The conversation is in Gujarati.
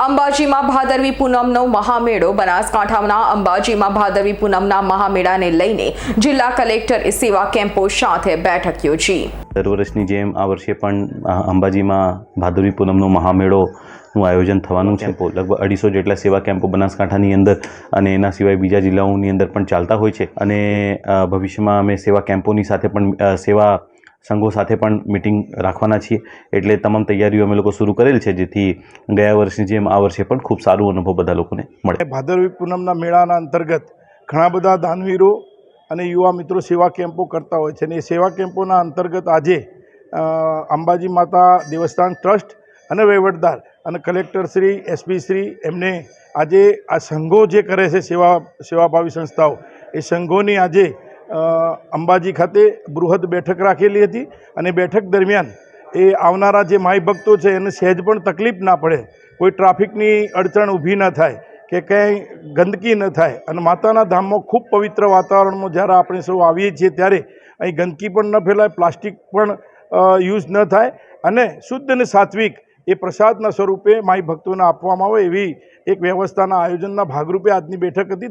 અંબાજીમાં ભાદરવી પૂનમનો મહામેળો બનાસકાંઠાના અંબાજીમાં ભાદરવી પૂનમના મહામેળાને લઈને જિલ્લા કલેક્ટર સેવા કેમ્પો સાથે બેઠક યોજી. દર વર્ષની જેમ આ વર્ષે પણ અંબાજીમાં ભાદરવી પૂનમનો મહામેળોનું આયોજન થવાનું છે. લગભગ અઢીસો જેટલા સેવા કેમ્પો બનાસકાંઠાની અંદર અને એના સિવાય બીજા જિલ્લાઓની અંદર પણ ચાલતા હોય છે. અને ભવિષ્યમાં અમે સેવા કેમ્પોની સાથે પણ સેવા સંઘો સાથે પણ મિટિંગ રાખવાના છીએ. એટલે તમામ તૈયારીઓ અમે લોકો શરૂ કરેલ છે, જેથી ગયા વર્ષની જેમ આ વર્ષે પણ ખૂબ સારું અનુભવ બધા લોકોને મળે. ભાદરવી પૂનમના મેળાના અંતર્ગત ઘણા બધા દાનવીરો અને યુવા મિત્રો સેવા કેમ્પો કરતા હોય છે. અને એ સેવા કેમ્પોના અંતર્ગત આજે અંબાજી માતા દેવસ્થાન ટ્રસ્ટ અને વહીવટદાર અને કલેક્ટર શ્રી, એસપી શ્રી એમને આજે આ સંઘો જે કરે છે સેવા, સેવાભાવી સંસ્થાઓ, એ સંઘોની આજે અંબાજી ખાતે બૃહદ બેઠક રાખેલી હતી અને બેઠક દરમિયાન એ આવનારા જે માઈ ભક્તો છે એને સહેજ પણ તકલીફ ના પડે, કોઈ ટ્રાફિકની અડચણ ઊભી ન થાય કે ક્યાંય ગંદકી ન થાય અને માતાના ધામમાં ખૂબ પવિત્ર વાતાવરણમાં જ્યારે આપણે સૌ આવીએ છીએ ત્યારે અહીં ગંદકી પણ ન ફેલાય, પ્લાસ્ટિક પણ યુઝ ન થાય અને શુદ્ધ અને સાત્વિક એ પ્રસાદના સ્વરૂપે માઈ ભક્તોને આપવામાં આવે એવી એક વ્યવસ્થાના આયોજનના ભાગરૂપે આજની બેઠક હતી.